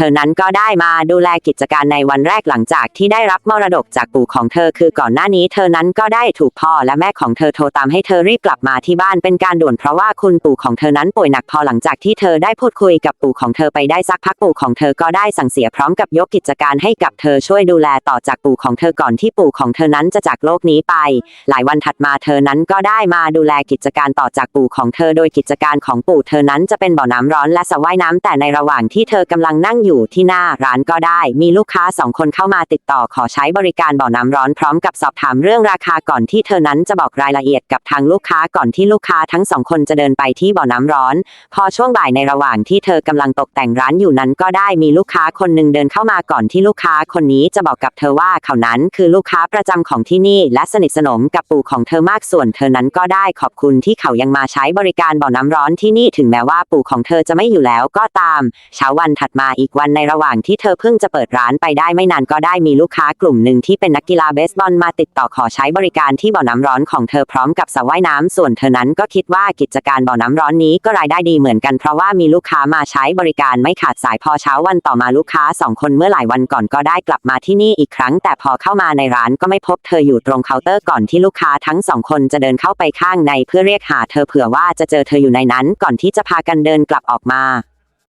ธอนั้นก็ได้มาดูแลกิจการในวันแรกหลังจากที่ได้รับมรดกจากปู่ของเธอคือก่อนหน้านี้เธอนั้นก็ได้ถูกพ่อและแม่ของเธอโทรตามให้เธอรีบกลับมาที่บ้านเป็นการด่วนเพราะว่าคุณปู่ของเธอนั้นป่วยหนักพอหลังจากที่เธอได้พูดคุยกับปู่ของเธอไปได้สักพักปู่ของเธอก็ได้สั่งเสียพร้อมกับยกกิจการให้กับเธอช่วยดูแลต่อจากปู่ของเธอก่อนที่ปู่ของเธอนั้นจะจากโลกนี้ไป หลายวันถัดมาเธอนั้นก็ได้มาดูแลกิจการต่อจากปู่ของเธอ โดยกิจการของปู่เธอนั้นจะเป็นบ่อน้ำร้อนและสระว่ายน้ำแต่ในระหว่างที่เธอกำลังนั่งอยู่ที่หน้าร้านก็ได้ มีลูกค้าสองคนเข้ามาติดต่อขอใช้บริการบ่อน้ำร้อนพร้อมกับสอบถามเรื่องราคาก่อนที่เธอนั้นจะบอกรายละเอียดกับทางลูกค้าก่อนที่ลูกค้าทั้งสองคนจะเดินไปที่บ่อน้ำร้อน พอช่วงบ่ายในระหว่างที่เธอกำลังตกแต่งร้านอยู่นั้นก็ได้มีลูกค้าคนหนึ่งเดินเข้ามาก่อนที่ลูกค้าคนนี้จะบอกกับเธอว่าเขานั้นคือลูกค้าประจำของที่นี่ และสนิทสนมกับปู่ของเธอมากส่วนเธอนั้นก็ได้ขอบคุณที่เขายังมาใช้บริการบ่อน้ำร้อนที่นี่ถึงแม้ว่าปู่ของเธอจะไม่อยู่แล้วก็ตามเช้าวันถัดมาอีกวันในระหว่างที่เธอเพิ่งจะเปิดร้านไปได้ไม่นานก็ได้มีลูกค้ากลุ่มหนึ่งที่เป็นนักกีฬาเบสบอลมาติดต่อขอใช้บริการที่บ่อน้ำร้อนของเธอพร้อมกับสระว่ายน้ำส่วนเธอนั้นก็คิดว่ากิจการบ่อน้ำร้อนนี้ก็รายได้ดีเหมือนกันเพราะว่ามีลูกค้ามาใช้บริการไม่ขาดสายพอเช้าวันต่อมาลูกค้าสองคนเมื่อหลายวันก่อนก็ได้กลับมาที่นี่อีกครั้ง แต่พอเข้ามาในร้านก็ไม่พบเธออยู่ตรงเคาน์เตอร์ก่อนที่ลูกค้าทั้งสองคนจะเดินเข้าไปข้างในเพื่อเรียกหาเธอเผื่อว่าจะเจอเธออยู่ในนั้นก่อนที่จะพากันเดินกลับออกมา